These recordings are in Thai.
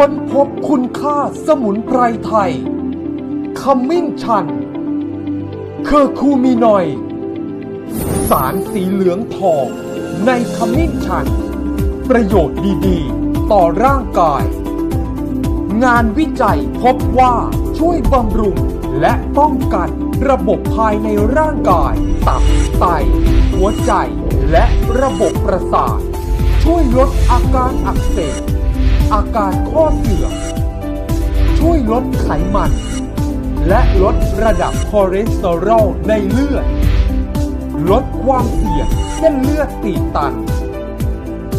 ค้นพบคุณค่าสมุนไพรไทย ขมิ้นชัน เคอร์คูมินอย สารสีเหลืองทอง ในขมิ้นชัน ประโยชน์ดีๆ ต่อร่างกาย งานวิจัยพบว่าช่วยบำรุงและป้องกันระบบภายในร่างกาย ตับ ไต หัวใจ และระบบประสาท ช่วยลดอาการอักเสบ อาการข้อเสื่อม ช่วยลดไขมัน และลดระดับคอเลสเตอรอลในเลือด ลดความเสี่ยงเส้นเลือดตีบตัน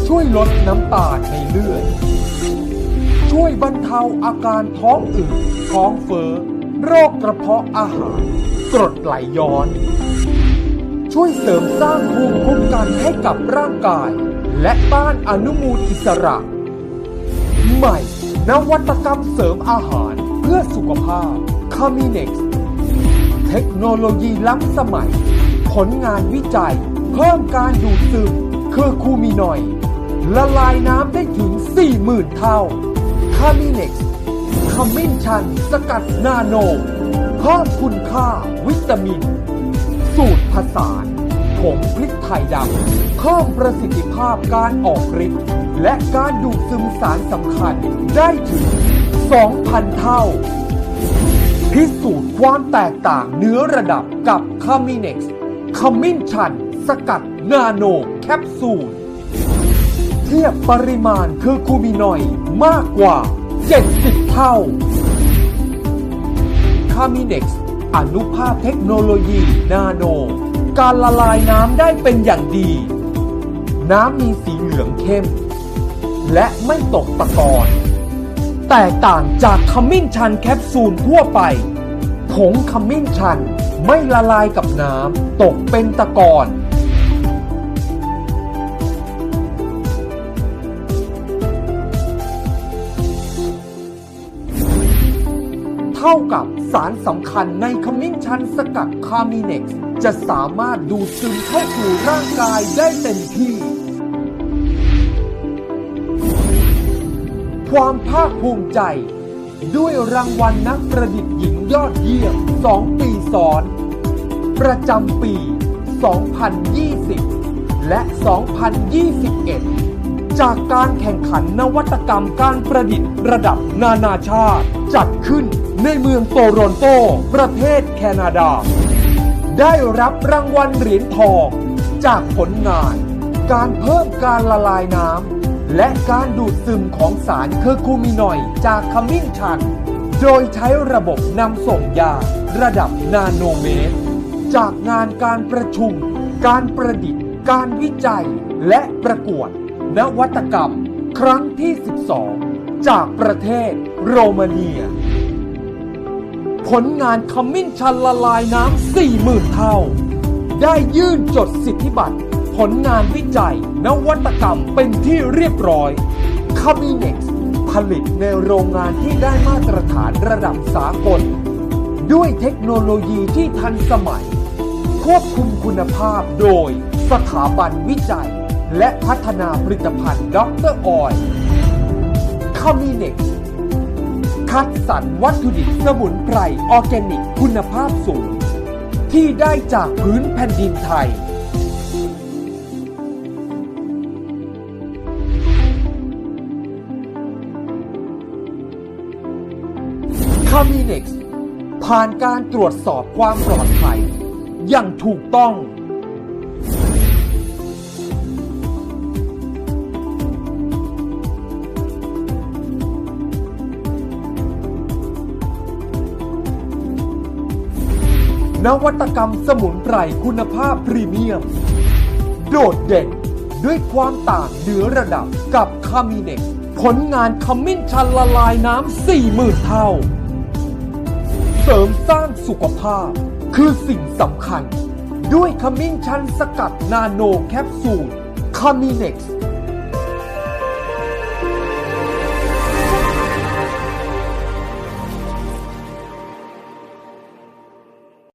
ช่วยลดน้ำตาลในเลือด ช่วยบรรเทาอาการท้องอืดท้องเฟ้อโรคกระเพาะอาหาร กรดไหลย้อน ช่วยเสริมสร้างภูมิคุ้มกันให้กับร่างกาย และต้านอนุมูลอิสระ ใหม่ นวัตกรรมเสริมอาหารเพื่อสุขภาพคามิเน็กซ์เทคโนโลยีล้ำสมัย ผลงานวิจัย เพิ่มการดูดซึมเคอร์คูมินอยด์ละลายน้ำได้ถึง 40,000 เท่าคามิเน็กซ์ขมิ้นชันสกัดนาโนเพิ่มคุณค่าวิตามิน สูตรผสาน ผงพริกไทยดำเพิ่มประสิทธิภาพการออกฤทธิ์และการดูดซึมสารสำคัญได้ถึง 2,000 เท่า พิสูจน์ความแตกต่างเนื้อระดับกับคามิเน็กซ์ขมิ้นชัน สกัดนาโนแคปซูล เทียบปริมาณคือคูมินอยด์มากกว่า 70 เท่าคามิเน็กซ์อนุภาพเทคโนโลยีนาโน การละลายน้ำได้เป็นอย่างดี น้ำมีสีเหลืองเข้ม และไม่ตกตะกอนแตกต่างจากขมิ้นชันแคปซูลทั่วไป ผงขมิ้นชันไม่ละลายกับน้ำตกเป็นตะกอนเท่ากับสารสำคัญในขมิ้นชันสกัดคามิเน็กซ์ จะสามารถดูดซึมเข้าสู่ร่างกายได้เต็มที่ ความภาคภูมิใจ ด้วยรางวัลนักประดิษฐ์หญิงยอดเยี่ยม 2 ปีซ้อน ประจำปี 2020 และ 2021 จากการแข่งขันนวัตกรรมการประดิษฐ์ระดับนานาชาติ จัดขึ้นในเมืองโตรอนโต ประเทศแคนาดา ได้รับรางวัลเหรียญทอง จากผลงาน การเพิ่มการละลายน้ำและการดูดซึมของสารเคอร์คูมินอยจากขมิ้นชัน โดยใช้ระบบนำส่งยาระดับนาโนเมตร จากงานการประชุม การประดิษฐ์ การวิจัย และประกวด นวัตกรรม ครั้งที่ 12 จากประเทศโรมาเนีย ผลงานขมิ้นชันละลายน้ำ40,000เท่า ได้ยื่นจดสิทธิบัตร ผลงานวิจัย นวัตกรรมเป็นที่เรียบร้อยคามิเน็กซ์ผลิตในโรงงานที่ได้มาตรฐานระดับสากล ด้วยเทคโนโลยีที่ทันสมัย ควบคุมคุณภาพโดยสถาบันวิจัย และพัฒนาผลิตภัณฑ์ด็อกเตอร์ออยคามิเน็กซ์ คัดสรรวัตถุดิบสมุนไพรออร์แกนิกคุณภาพสูง ที่ได้จากพื้นแผ่นดินไทยคามิเน็กซ์ผ่านการตรวจสอบความปลอดภัย อย่างถูกต้อง นวัตกรรมสมุนไพรคุณภาพพรีเมียม โดดเด่นด้วยความต่างเหนือระดับกับคามิเน็กผลงานขมิ้นชันละลายน้ำ40,000 เท่า เสริมสร้างสุขภาพคือสิ่งสำคัญ ด้วยขมิ้นชันสกัดนาโนแคปซูลคามิเน็กซ์